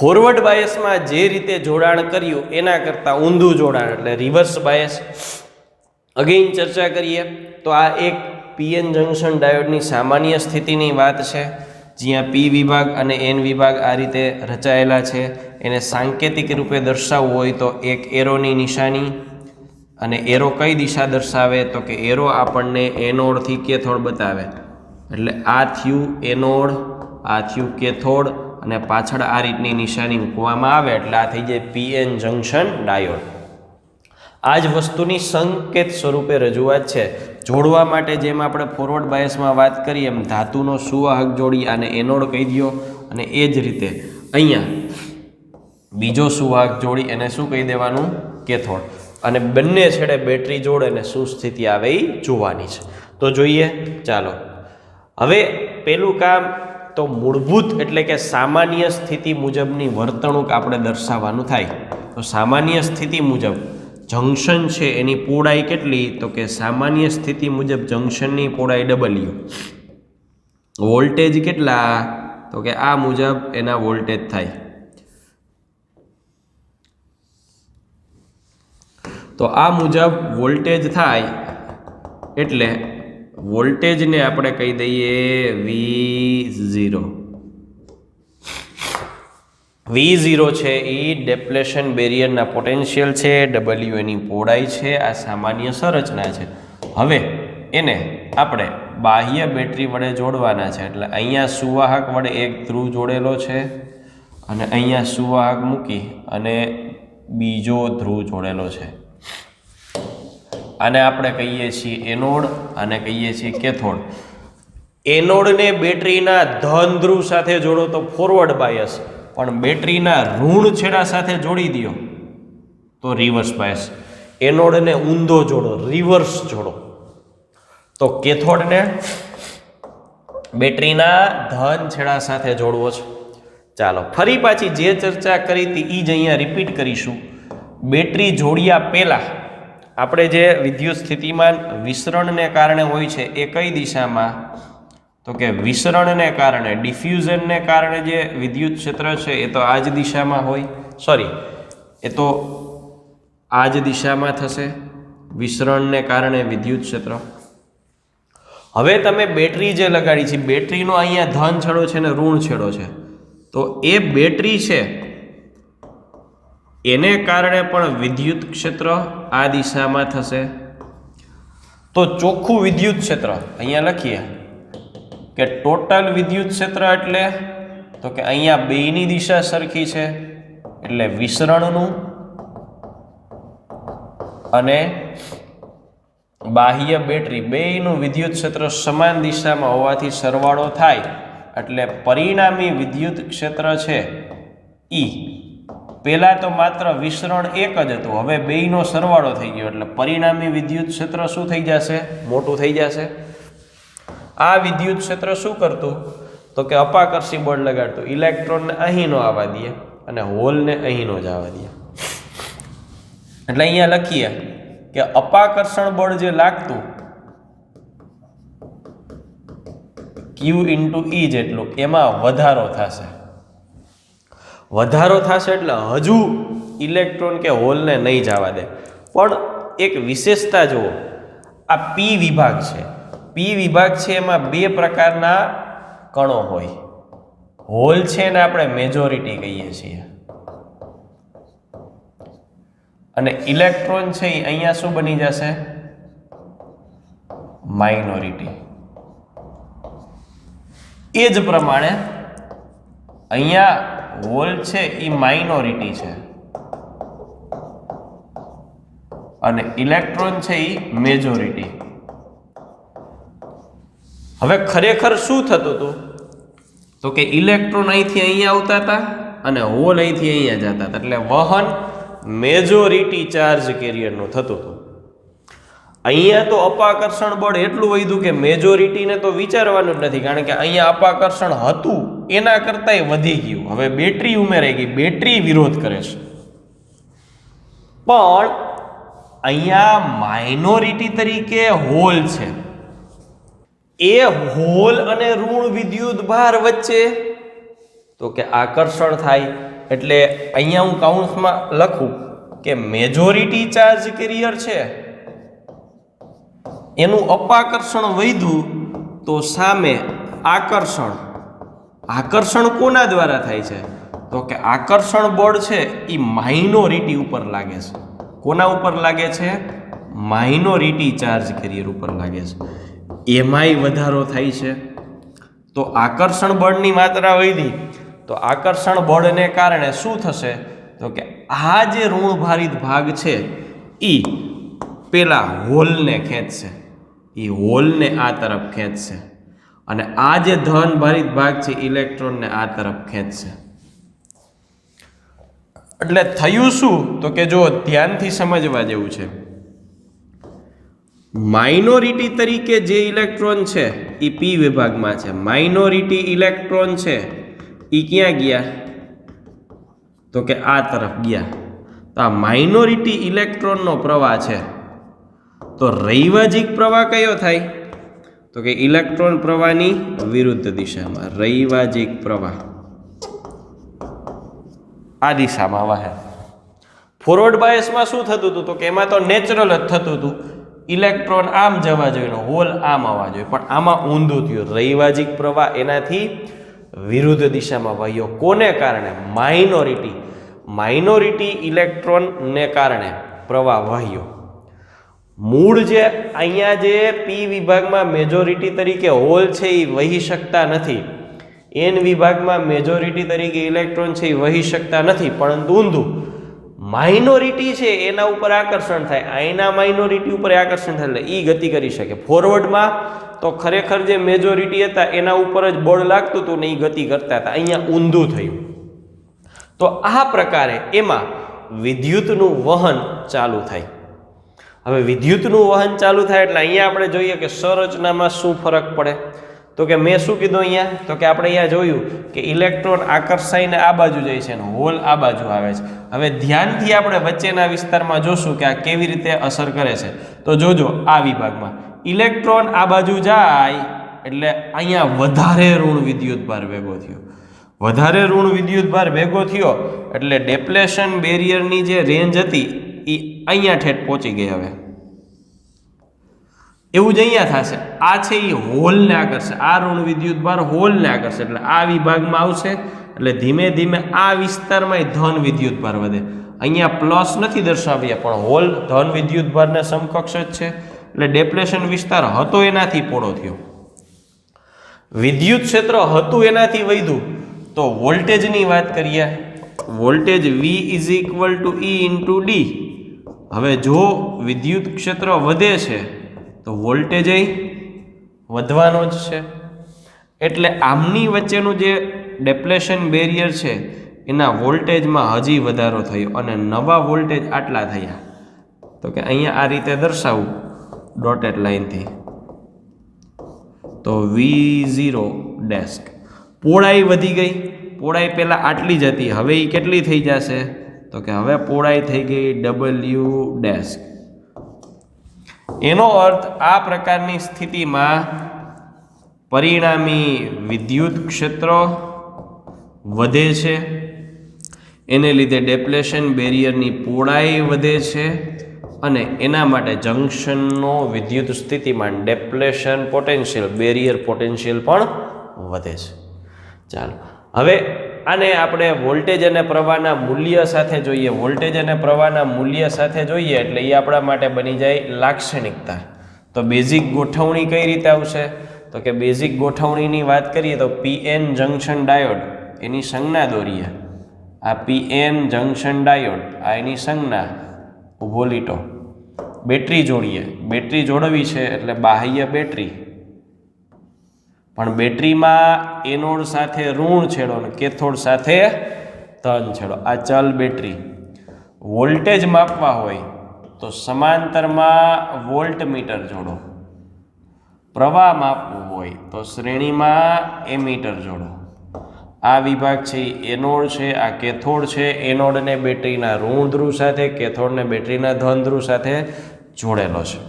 Forward બાયસમાં જે રીતે જોડાણ કર્યું, એના કરતાં ઊંધું જોડાણ, એટલે રિવર્સ બાયસ. અગેઇન ચર્ચા કરીએ, તો આ એક પીએન જંકશન ડાયોડની સામાન્ય સ્થિતિની વાત છે, જ્યાં પી વિભાગ અને એન વિભાગ આ રીતે રચાયેલા છે. એને સાંકેતિક રૂપે દર્શાવવું હોય તો એક એરોની નિશાની અને એરો કઈ દિશા દર્શાવે? તો કે એરો આપણને એનોડથી કેથોડ બતાવે. એટલે આ થયું એનોડ, આ થયું કેથોડ અને પાછળ આ રીતની નિશાની મૂકવામાં આવે એટલે આ થઈ જાય પીએન જંકશન ડાયોડ. આ જ વસ્તુની સંકેત સ્વરૂપે રજૂઆત છે. જોડવા માટે જેમ આપણે ફોરવર્ડ બાયસમાં વાત કરીએ એમ ધાતુનો સુવાહક જોડી અને એનોડ કહી દો અને એ જ રીતે અહીંયા બીજો સુવાહક જોડી એને શું કહી દેવાનું? કેથોડ. અને બંને છેડે બેટરી જોડે અને શું સ્થિતિ આવે એ જોવાની છે. તો જોઈએ, ચાલો. હવે પેલું કામ તો મૂળભૂત એટલે કે સામાન્ય સ્થિતિ મુજબની વર્તણૂક આપણે દર્શાવવાનું થાય. તો સામાન્ય સ્થિતિ મુજબ જંક્શન છે એની પહોળાઈ કેટલી? તો કે સામાન્ય સ્થિતિ મુજબ જંક્શનની પહોળાઈ ડબલ્યુ વોલ્ટેજ કેટલા? તો કે આ મુજબ એના વોલ્ટેજ થાય. તો આ મુજબ વોલ્ટેજ થાય એટલે વોલ્ટેજને આપણે કહી દઈએ વી ઝીરો વી ઝીરો છે એ ડેપ્લેશન બેરિયરના પોટેન્શિયલ છે ડબલ્યુ એની પહોળાઈ છે, આ સામાન્ય સંરચના છે. હવે એને આપણે બાહ્ય બેટરી વડે જોડવાના છે, એટલે અહીંયા સુવાહક વડે એક ધ્રુવ જોડેલો છે, અને અહીંયા સુવાહક મૂકી અને બીજો ધ્રુવ જોડેલો છે. આને આપણે કહીએ છીએ એનોડ અને કહીએ છીએ કેથોડ. એનોડને બેટરીના ધન ધ્રુવ સાથે જોડો તો ફોરવર્ડ બાયસ પણ બેટરીના ઋણ છેડા સાથે જોડી દો તો રિવર્સ બાયસ એનોડને ઊંધો જોડો રિવર્સ જોડો. તો કેથોડને બેટરીના ધન છેડા સાથે જોડવો છે. ચાલો, ફરી પાછી જે ચર્ચા કરી હતી એ જ અહીંયા રિપીટ કરીશું. બેટરી જોડ્યા પહેલાં આપણે જે વિદ્યુત સ્થિતિમાન વિસરણને કારણે હોય છે એ કઈ દિશામાં? તો કે વિસરણને કારણે, ડિફ્યુઝનને કારણે જે વિદ્યુત ક્ષેત્ર છે એ તો આ જ દિશામાં હોય. સોરી એ તો આ જ દિશામાં થશે, વિસરણને કારણે વિદ્યુત ક્ષેત્ર. હવે તમે બેટરી જે લગાડી છે, બેટરીનો અહીંયા ધન છેડો છે ને ઋણ છેડો છે. તો એ બેટરી છે એને કારણે પણ વિદ્યુત ક્ષેત્ર આ દિશામાં થશે. તો ચોખ્ખું વિદ્યુત ક્ષેત્ર, અહીંયા લખીએ. કે ટોટલ વિદ્યુત ક્ષેત્ર એટલે, તો કે અહીંયા બેયની દિશા સરખી છે, એટલે વિસરણનું અને બાહ્ય બેટરી બેયનું વિદ્યુત ક્ષેત્ર સમાન દિશામાં હોવાથી સરવાળો થાય. એટલે પરિણામી વિદ્યુત ક્ષેત્ર છે ઈ. પહેલાં તો માત્ર વિસરણ એક જ હતું. હવે બેયનો સરવાળો થઈ ગયો એટલે પરિણામી વિદ્યુત ક્ષેત્ર શું થઈ જશે? મોટું થઈ જશે. આ વિદ્યુત ક્ષેત્ર શું કરતું? તો કે અપાકર્ષી બળ લગાડતું. ઇલેક્ટ્રોનને અહીંનો આવવા દે અને હોલને અહીંનો જ આવવા દે. એટલે અહીંયા લખીએ કે અપાકર્ષણ બળ જે લાગતું ક્યુ ઇન્ટુ ઈ જેટલું, એમાં વધારો થશે. વધારો થશે એટલે હજુ ઇલેક્ટ્રોન કે હોલને નહીં જવા દે. પણ એક વિશેષતા જુઓ, આ પી વિભાગ છે. પી વિભાગ છે એમાં બે પ્રકારના કણો હોય. હોલ છે ને આપણે મેજોરિટી કહીએ છીએ. અને ઇલેક્ટ્રોન છે એ અહીંયા શું બની જશે? માઇનોરિટી એ જ પ્રમાણે અહીંયા હોલ છે એ માઇનોરિટી છે. અને ઇલેક્ટ્રોન છે એ મેજોરિટી હવે ખરેખર શું થતું હતું? તો કે ઇલેક્ટ્રોન અહીંથી અહીંયા આવતા હતા અને હોલ અહીંથી અહીંયા જતા હતા. એટલે વહન મેજોરિટી ચાર્જ કેરિયરનું થતું હતું. અહીંયા તો અપાકર્ષણ બળ એટલું વધ્યું કે મેજોરિટીને તો વિચારવાનું જ નથી, કારણ કે અહીંયા અપાકર્ષણ હતું, એના કરતાંય વધી ગયું. હવે બેટરી ઉમેરાઈ ગઈ, બેટરી વિરોધ કરે છે. પણ અહીંયા માઇનોરિટી તરીકે હોલ છે. એ હોલ અને ઋણ વિદ્યુત ભાર વચ્ચે તો કે આકર્ષણ થાય. એટલે અહીંયા હું કાઉન્સમાં લખું કે મેજોરિટી ચાર્જ કેરિયર છે. એનું અપાકર્ષણ વધ્યું તો સામે આકર્ષણ. આકર્ષણ કોના દ્વારા થાય છે? તો કે આકર્ષણ બળ છે એ માઇનોરિટી ઉપર લાગે છે. કોના ઉપર લાગે છે? માઇનોરિટી ચાર્જ કેરિયર ઉપર લાગે છે. એમાંય વધારો થાય છે. તો આકર્ષણ બળની માત્રા વધી. તો આકર્ષણ બળને કારણે શું થશે? તો કે આ જે ઋણભારિત ભાગ છે એ પેલા હોલને ખેંચશે. એ હોલને આ તરફ ખેંચશે. અને આ જે ધન ભરિત ભાગ છે ઇલેક્ટ્રોનને આ તરફ ખેંચશે. એટલે થયું શું? તો કે જો ધ્યાનથી સમજવા જેવું છે. માઇનોરિટી તરીકે જે ઇલેક્ટ્રોન છે એ પી વિભાગમાં છે. માઇનોરિટી ઇલેક્ટ્રોન છે એ ક્યાં ગયા? તો કે આ તરફ ગયા. તો આ માઇનોરિટી ઇલેક્ટ્રોનનો પ્રવાહ છે. તો રૈવાજિક પ્રવાહ કયો થાય? તો કે ઇલેક્ટ્રોન પ્રવાહની વિરુદ્ધ દિશામાં રૈવાજિક પ્રવાહ. આ દિશામાં વહે ફોરવર્ડ બાયસમાં શું થતું હતું? તો કે એમાં તો નેચરલ જ થતું હતું. ઇલેક્ટ્રોન આમ જવા જોઈએ હોલ આમ આવવા જોઈએ. પણ આમાં ઊંધું થયું. રૈવાજિક પ્રવાહ એનાથી વિરુદ્ધ દિશામાં વહ્યો. કોને કારણે? માઇનોરિટી માઇનોરિટી ઇલેક્ટ્રોનને કારણે પ્રવાહ વહ્યો. મૂળ જે અહીંયા જે પી વિભાગમાં મેજોરિટી તરીકે હોલ છે એ વહી શકતા નથી. એન વિભાગમાં મેજોરિટી તરીકે ઇલેક્ટ્રોન છે એ વહી શકતા નથી. પરંતુ ઊંધું માઇનોરિટી છે એના ઉપર આકર્ષણ થાય. અહીંના માઇનોરિટી ઉપર આકર્ષણ થાય એટલે એ ગતિ કરી શકે. ફોરવર્ડમાં તો ખરેખર જે મેજોરિટી હતા એના ઉપર જ બળ લાગતું હતું ને એ ગતિ કરતા હતા. અહીંયા ઊંધું થયું. તો આ પ્રકારે એમાં વિદ્યુતનું વહન ચાલુ થાય. હવે વિદ્યુતનું વહન ચાલુ થાય એટલે અહીંયા આપણે જોઈએ કે સંરચનામાં શું ફરક પડે? તો કે મેં શું કીધું અહીંયા? તો કે આપણે અહીંયા જોયું કે ઇલેક્ટ્રોન આકર્ષાઈને આ બાજુ જાય છે અને હોલ આ બાજુ આવે છે. હવે ધ્યાનથી આપણે વચ્ચેના વિસ્તારમાં જોશું કે આ કેવી રીતે અસર કરે છે. તો જોજો આ વિભાગમાં. ઇલેક્ટ્રોન આ બાજુ જાય એટલે અહીંયા વધારે ઋણ વિદ્યુત ભાર ભેગો થયો. વધારે ઋણ વિદ્યુત ભાર ભેગો થયો એટલે ડેપ્લેશન બેરિયરની જે રેન્જ હતી એ અહીંયા ઠેઠ પહોંચી ગઈ હવે. એવું જ અહીંયા થશે. આ છે એ હોલને આકર્ષે આ ઋણ વિદ્યુત ભાર હોલને આકર્ષે એટલે આ વિભાગમાં આવશે. એટલે ધીમે ધીમે આ વિસ્તારમાં ધન વિદ્યુત ભાર વધે. અહીંયા પ્લસ નથી દર્શાવ્યા, પણ હોલ ધન વિદ્યુત ભારને સમકક્ષ જ છે. એટલે ડેપ્લેશન વિસ્તાર હતો એનાથી પોળો થયો. વિદ્યુત ક્ષેત્ર હતું એનાથી વધ્યું. તો વોલ્ટેજની વાત કરીએ. Voltage V is equal to E into D હવે જો વિદ્યુત ક્ષેત્ર વધે છે, તો વોલ્ટેજ વધવાનો જ છે. એટલે આમની વચ્ચેનું જે ડેપ્લેશન બેરિયર છે, એના વોલ્ટેજમાં હજી વધારો થયો અને નવા વોલ્ટેજ આટલા થયા. તો કે અહીંયા આ રીતે દર્શાવું ડોટેડ લાઇનથી તો વી ઝીરો ડેસ્ક પહોળાઈ વધી ગઈ. પહોળાઈ પહેલાં આટલી જ હતી. હવે એ કેટલી થઈ જશે? તો કે હવે પહોળાઈ થઈ ગઈ ડબલ્યુ ડેસ્ક એનો અર્થ આ પ્રકારની સ્થિતિમાં પરિણામી વિદ્યુત ક્ષેત્ર વધે છે. એને લીધે ડેપ્લેશન બેરિયરની પહોળાઈ વધે છે અને એના માટે જંક્શનનો વિદ્યુત સ્થિતિમાં ડેપ્લેશન પોટેન્શિયલ બેરિયર પોટેન્શિયલ પણ વધે છે. ચાલો, હવે આને આપણે વોલ્ટેજ અને પ્રવાહના મૂલ્ય સાથે જોઈએ. વોલ્ટેજ અને પ્રવાહના મૂલ્ય સાથે જોઈએ એટલે એ આપણા માટે બની જાય લાક્ષણિકતા. તો બેઝિક ગોઠવણી કઈ રીતે આવશે? તો કે બેઝિક ગોઠવણીની વાત કરીએ તો પીએન જંક્શન ડાયોડ એની સંજ્ઞા દોરીએ. આ પીએન જંકશન ડાયોડ આ એની સંજ્ઞા. ઊભો લીટો. બેટરી જોડીએ. બેટરી જોડવી છે એટલે બાહ્ય બેટરી. પણ બેટરીમાં એનોડ સાથે ઋણ છેડો અને કેથોડ સાથે ધન છેડો. આ ચલ બેટરી. વોલ્ટેજ માપવા હોય તો સમાંતરમાં વોલ્ટ મીટર જોડો. પ્રવાહ માપવું હોય તો શ્રેણીમાં એમીટર જોડો. આ વિભાગ છે એનોડ છે, આ કેથોડ છે. એનોડને બેટરીના ઋણ ધ્રુવ સાથે કેથોડને બેટરીના ધન ધ્રુવ સાથે જોડેલો છે.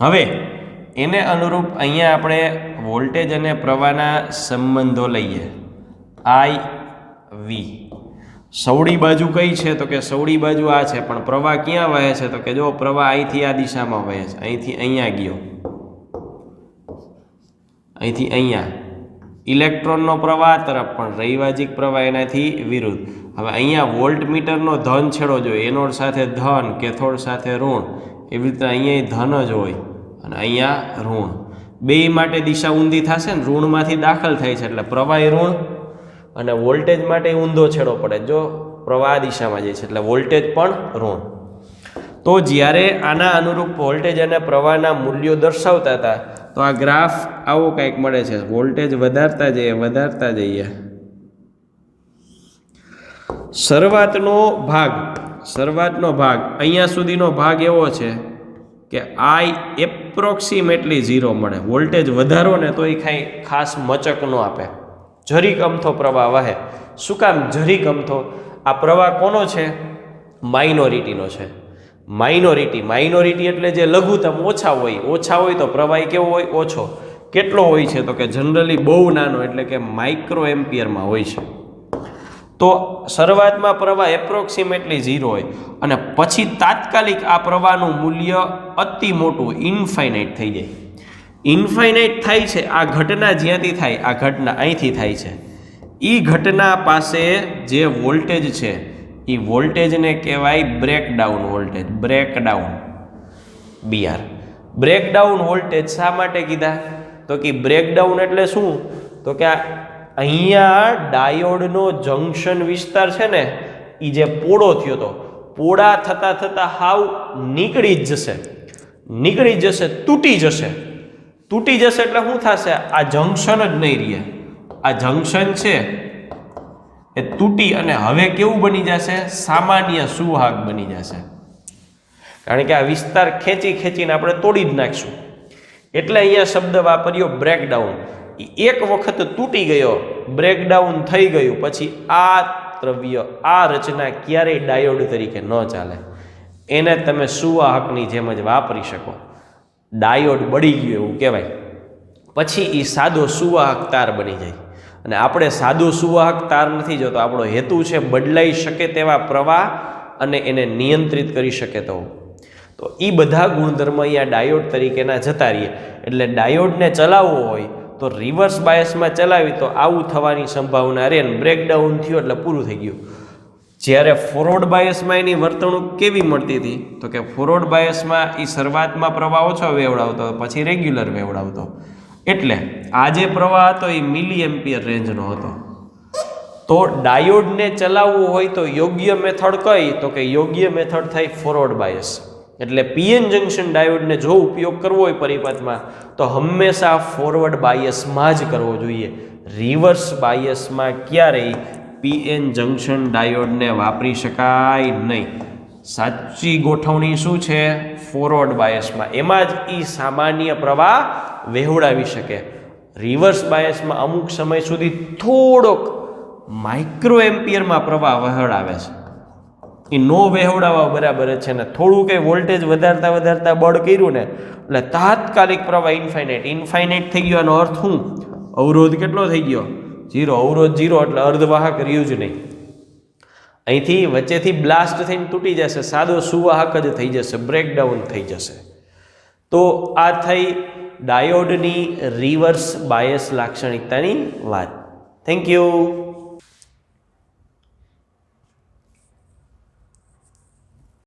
હવે એને અનુરૂપ અહીંયા આપણે વોલ્ટેજ અને પ્રવાહના સંબંધો લઈએ. આઈ વી સવડી બાજુ કઈ છે? તો કે સવડી બાજુ આ છે, પણ પ્રવાહ ક્યાં વહે છે? તો કે જો પ્રવાહ અહીંથી આ દિશામાં વહે છે, અહીંથી અહીંયા ગયો. અહીંથી અહીંયા. ઇલેક્ટ્રોનનો પ્રવાહ તરફ પણ, રૈવાજિક પ્રવાહ એનાથી વિરુદ્ધ. હવે અહીંયા વોલ્ટ મીટરનો ધન છેડો જોઈએ. એનોડ સાથે ધન, કેથોડ સાથે ઋણ. એવી રીતે અહીંયા ધન જ હોય. અને અહીંયા ઋણ. બે માટે દિશા ઊંધી થશે ને ઋણમાંથી દાખલ થાય છે એટલે પ્રવાહી ઋણ અને વોલ્ટેજ માટે ઊંધો છેડો પડે. જો પ્રવાહ દિશામાં જાય છે એટલે વોલ્ટેજ પણ ઋણ. તો જ્યારે આના અનુરૂપ વોલ્ટેજ અને પ્રવાહના મૂલ્યો દર્શાવતા હતા, તો આ ગ્રાફ આવો કંઈક મળે છે. વોલ્ટેજ વધારતા જઈએ વધારતા જઈએ. શરૂઆતનો ભાગ શરૂઆતનો ભાગ, અહીંયા સુધીનો ભાગ એવો છે. કે આઈ એપ્રોક્સિમેટલી ઝીરો મળે. વોલ્ટેજ વધારો ને તો એ કાંઈ ખાસ મચક ન આપે. જરીક અમથો પ્રવાહ વહે. શું કામ જરીક અમથો આ પ્રવાહ કોનો છે? માઇનોરિટીનો છે. માઇનોરિટી માઇનોરિટી એટલે જે લઘુત્તમ ઓછા હોય. ઓછા હોય તો પ્રવાહ કેવો હોય? ઓછો. કેટલો હોય છે? તો કે જનરલી બહુ નાનો એટલે કે માઇક્રો એમ્પિયરમાં હોય છે. તો શરૂઆતમાં પ્રવાહ એપ્રોક્સિમેટલી ઝીરો હોય અને પછી તાત્કાલિક આ પ્રવાહનું મૂલ્ય અતિ મોટું ઇન્ફાઇનાઇટ થઈ જાય. ઇન્ફાઇનાઇટ થાય છે, આ ઘટના જ્યાંથી થાય, આ ઘટના અહીંથી થાય છે. એ ઘટના પાસે જે વોલ્ટેજ છે એ વોલ્ટેજને કહેવાય breakdown voltage breakdown B R breakdown voltage શા માટે કીધા? તો કે બ્રેકડાઉન એટલે શું? તો કે આ અહીંયા ડાયોડનો જંક્શન વિસ્તાર છે ને એ જે પોળો થયો તો, પોળા થતાં થતાં હાવ નીકળી જ જશે. નીકળી જશે, તૂટી જશે. તૂટી જશે એટલે શું થશે? આ જંક્શન જ નહીં રહે. આ જંક્શન છે એ તૂટી અને હવે કેવું બની જશે? સામાન્ય સુહાગ બની જશે. કારણ કે આ વિસ્તાર ખેંચી ખેંચીને આપણે તોડી જ નાખશું. એટલે અહીંયા શબ્દ વાપર્યો બ્રેકડાઉન એક વખત તૂટી ગયો બ્રેકડાઉન થઈ ગયું. પછી આ દ્રવ્ય, આ રચના ક્યારેય ડાયોડ તરીકે ન ચાલે. એને તમે સુવાહકની જેમ જ વાપરી શકો. ડાયોડ બળી ગયું એવું કહેવાય. પછી એ સાદો સુવાહક તાર બની જાય. અને આપણે સાદો સુવાહક તાર નથી જોતો, આપણો હેતુ છે બદલાઈ શકે તેવા પ્રવાહ અને એને નિયંત્રિત કરી શકે તો. તો એ બધા ગુણધર્મ અહીંયા ડાયોડ તરીકેના જતા રહીએ. એટલે ડાયોડને ચલાવવો હોય તો રિવર્સ બાયસમાં ચલાવી તો આવું થવાની સંભાવના રહે બ્રેકડાઉન થયું એટલે પૂરું થઈ ગયું. જ્યારે ફોરવર્ડ બાયસમાં એની વર્તણૂક કેવી મળતી હતી? તો કે ફોરવર્ડ બાયસમાં એ શરૂઆતમાં પ્રવાહ ઓછો વેવડાવતો, પછી રેગ્યુલર વેવડાવતો. એટલે આ જે પ્રવાહ હતો એ મિલી એમ્પિયર રેન્જનો હતો. તો ડાયોડને ચલાવવું હોય તો યોગ્ય મેથડ કઈ? તો કે યોગ્ય મેથડ થાય ફોરવર્ડ બાયસ એટલે પીએન જંક્શન ડાયોડને જો ઉપયોગ કરવો હોય પરિપથમાં, તો હંમેશા ફોરવર્ડ બાયસમાં જ કરવો જોઈએ. રિવર્સ બાયસમાં ક્યારેય પીએન જંક્શન ડાયોડને વાપરી શકાય નહીં. સાચી ગોઠવણી શું છે? ફોરવર્ડ બાયસમાં એમાં જ એ સામાન્ય પ્રવાહ વહેવડાવી શકે. રિવર્સ બાયસમાં અમુક સમય સુધી થોડોક માઇક્રો એમ્પિયરમાં પ્રવાહ વહેવડાવે છે. એ નો વહેવડાવવા બરાબર છે ને થોડું કંઈ વોલ્ટેજ વધારતા વધારતા બળ કર્યું ને, એટલે તાત્કાલિક પ્રવાહ ઇન્ફાઇનાઇટ ઇન્ફાઇનાઇટ થઈ ગયો એનો અર્થ શું? અવરોધ કેટલો થઈ ગયો? જીરો અવરોધ જીરો એટલે અર્ધવાહક રહ્યું જ નહીં. અહીંથી વચ્ચેથી બ્લાસ્ટ થઈને તૂટી જશે. સાદો સુવાહક જ થઈ જશે. બ્રેકડાઉન થઈ જશે. તો આ થઈ ડાયોડની રિવર્સ બાયસ લાક્ષણિકતાની વાત. Thank you